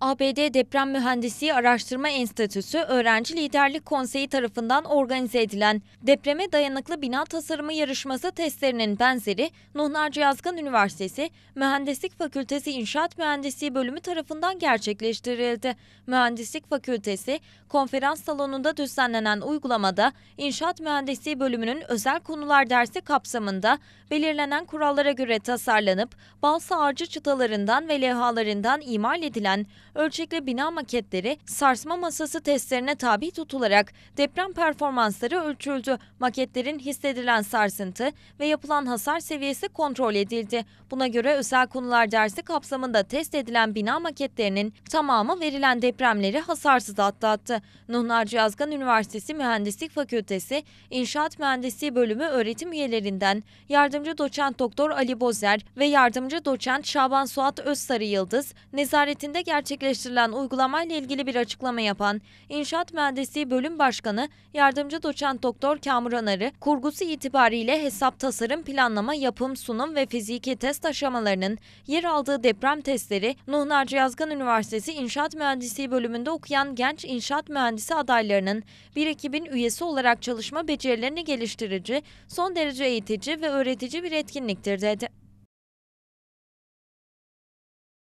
ABD Deprem Mühendisliği Araştırma Enstitüsü Öğrenci Liderlik Konseyi tarafından organize edilen Depreme Dayanıklı Bina Tasarımı Yarışması testlerinin benzeri Nuh Naci Yazgan Üniversitesi Mühendislik Fakültesi İnşaat Mühendisliği bölümü tarafından gerçekleştirildi. Mühendislik Fakültesi konferans salonunda düzenlenen uygulamada İnşaat Mühendisliği bölümünün özel konular dersi kapsamında belirlenen kurallara göre tasarlanıp balsa ağacı çıtalarından ve levhalarından imal edilen ölçekli bina maketleri sarsma masası testlerine tabi tutularak deprem performansları ölçüldü. Maketlerin hissedilen sarsıntı ve yapılan hasar seviyesi kontrol edildi. Buna göre özel konular dersi kapsamında test edilen bina maketlerinin tamamı verilen depremleri hasarsız atlattı. Nuh Naci Üniversitesi Mühendislik Fakültesi İnşaat Mühendisliği Bölümü öğretim üyelerinden yardımcı doçent doktor Ali Bozer ve yardımcı doçent Şaban Suat Özsarı Yıldız nezaretinde gerçekleştirilen uygulamayla ilgili bir açıklama yapan İnşaat Mühendisliği Bölüm Başkanı Yardımcı Doçent Doktor Kamuran Arı, kurgusu itibariyle hesap tasarım, planlama, yapım, sunum ve fiziki test aşamalarının yer aldığı deprem testleri Nuh Naci Yazgan Üniversitesi İnşaat Mühendisliği bölümünde okuyan genç inşaat mühendisi adaylarının bir ekibin üyesi olarak çalışma becerilerini geliştirici, son derece eğitici ve öğretici bir etkinliktir dedi.